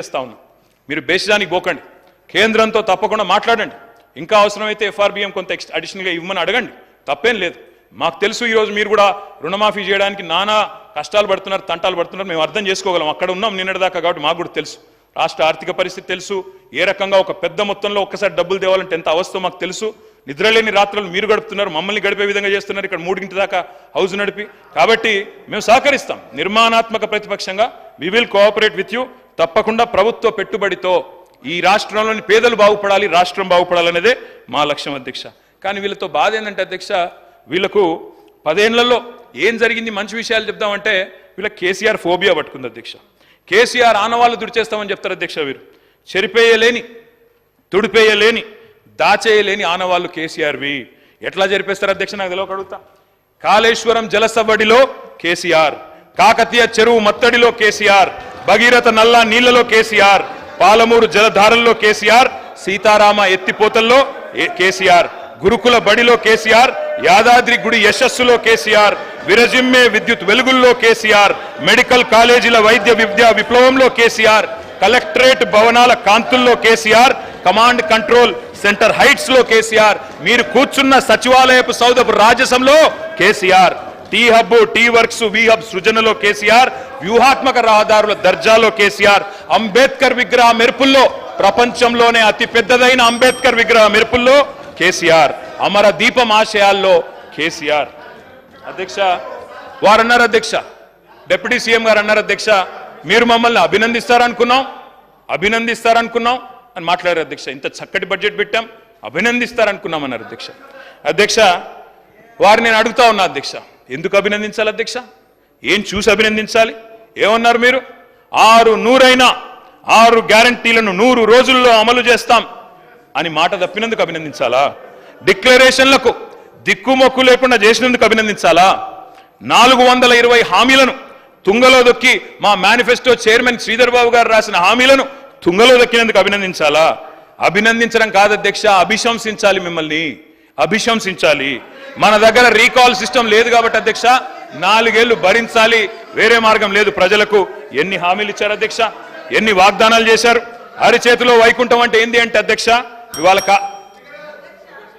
చేస్తా ఉన్నా. మీరు బేసిదానికి పోకండి. కేంద్రంతో తప్పకుండా మాట్లాడండి. ఇంకా అవసరమైతే ఎఫ్ఆర్బిఎం కొంత ఎక్స్ అడిషనల్గా ఇవ్వమని అడగండి. తప్పేం లేదు. మాకు తెలుసు ఈరోజు మీరు కూడా రుణమాఫీ చేయడానికి నానా కష్టాలు పడుతున్నారు తంటాలు పడుతున్నారు. మేము అర్థం చేసుకోగలం. అక్కడ ఉన్నాం నిన్నటిదాకా కాబట్టి మాకు కూడా తెలుసు. రాష్ట్ర ఆర్థిక పరిస్థితి తెలుసు. ఏ రకంగా ఒక పెద్ద మొత్తంలో ఒక్కసారి డబ్బులు తేవాలంటే ఎంత అవస్థ మాకు తెలుసు. నిద్రలేని రాత్రులు మీరు గడుపుతున్నారు. మమ్మల్ని గడిపే విధంగా చేస్తున్నారు. ఇక్కడ మూడింటి దాకా హౌస్ నడిపి. కాబట్టి మేము సహకరిస్తాం. నిర్మాణాత్మక ప్రతిపక్షంగా. We will cooperate with you తప్పకుండా ప్రభుత్వ పెట్టుబడితో ఈ రాష్ట్రంలోని పేదలు బాగుపడాలి రాష్ట్రం బాగుపడాలనేదే మా లక్ష్యం అధ్యక్ష. కానీ వీళ్ళతో బాధ ఏంటంటే అధ్యక్ష వీళ్ళకు పదేళ్ళలో ఏం జరిగింది మంచి విషయాలు చెప్దామంటే వీళ్ళ కేసీఆర్ ఫోబియా పట్టుకుంది అధ్యక్ష. కేసీఆర్ ఆనవాళ్ళు దుడిచేస్తామని చెప్తారు అధ్యక్ష వీరు. చెరిపేయలేని తుడిపేయలేని దాచేయలేని ఆనవాళ్ళు కేసీఆర్వి. ఎట్లా జరిపేస్తారు అధ్యక్ష? నాకు తెలియక అడుగుతా. కాళేశ్వరం జలసవడిలో కేసీఆర్ కాకతీయ చెరువు మత్తడిలో కేసీఆర్ భగీరథ నల్లా నీళ్ళలో కేసీఆర్ పాలమూరు జలధారల్లో కేసీఆర్ సీతారామ ఎత్తిపోతల్లో కేసీఆర్ గురుకుల బడిలో కేసీఆర్ యాదాద్రి గుడి యశస్సులో కేసీఆర్ విరజిమ్మే విద్యుత్ వెలుగుల్లో కేసీఆర్ మెడికల్ కాలేజీల వైద్య విద్యా విప్లవంలో కేసీఆర్ కలెక్టరేట్ భవనాల కాంతుల్లో కేసీఆర్ కమాండ్ కంట్రోల్ సెంటర్ హైట్స్లో కేసీఆర్ మీరు కూర్చున్న సచివాలయపు సౌదపు రాజసంలో KCR. T hub T works we hub సృజనలో KCR వ్యూహాత్మక రహదారుల దర్జాలో కేసీఆర్ అంబేద్కర్ విగ్రహ మెరుపుల్లో ప్రపంచంలోనే అతి పెద్దదైన అంబేద్కర్ విగ్రహ మెరుపుల్లో కేసీఆర్. అమర దీపం ఆశయాల్లో కేసీఆర్. అధ్యక్ష వారన్నారు అధ్యక్ష డిప్యూటీ సీఎం గారు అన్నారు అధ్యక్ష మీరు మమ్మల్ని అభినందిస్తారనుకున్నాం అభినందిస్తారనుకున్నాం అని మాట్లాడారు అధ్యక్ష. ఇంత చక్కటి బడ్జెట్ పెట్టాం అభినందిస్తారనుకున్నాం అన్నారు అధ్యక్ష. అధ్యక్ష వారు నేను అడుగుతా ఉన్నా అధ్యక్ష. ఎందుకు అభినందించాలి అధ్యక్ష? ఏం చూసి అభినందించాలి? ఏమన్నారు మీరు? ఆరు నూరైనా ఆరు గ్యారంటీలను నూరు రోజుల్లో అమలు చేస్తాం అని మాట తప్పినందుకు అభినందించాలా? డిక్లరేషన్లకు దిక్కుమొక్కు లేకుండా చేసినందుకు అభినందించాలా? నాలుగు వందల ఇరవై హామీలను తుంగలో దొక్కి మా మేనిఫెస్టో చైర్మన్ శ్రీధర్ బాబు గారు రాసిన హామీలను తుంగలో దొక్కినందుకు అభినందించాలా? అభినందించడం కాదు అధ్యక్ష అభిశంసించాలి మిమ్మల్ని. అభిశంసించాలి. మన దగ్గర రీకాల్ సిస్టమ్ లేదు కాబట్టి అధ్యక్ష నాలుగేళ్ళు భరించాలి. వేరే మార్గం లేదు ప్రజలకు. ఎన్ని హామీలు ఇచ్చారు అధ్యక్ష? ఎన్ని వాగ్దానాలు చేశారు? అరిచేతిలో వైకుంఠం అంటే ఏంది అంటే అధ్యక్ష ఇవాళ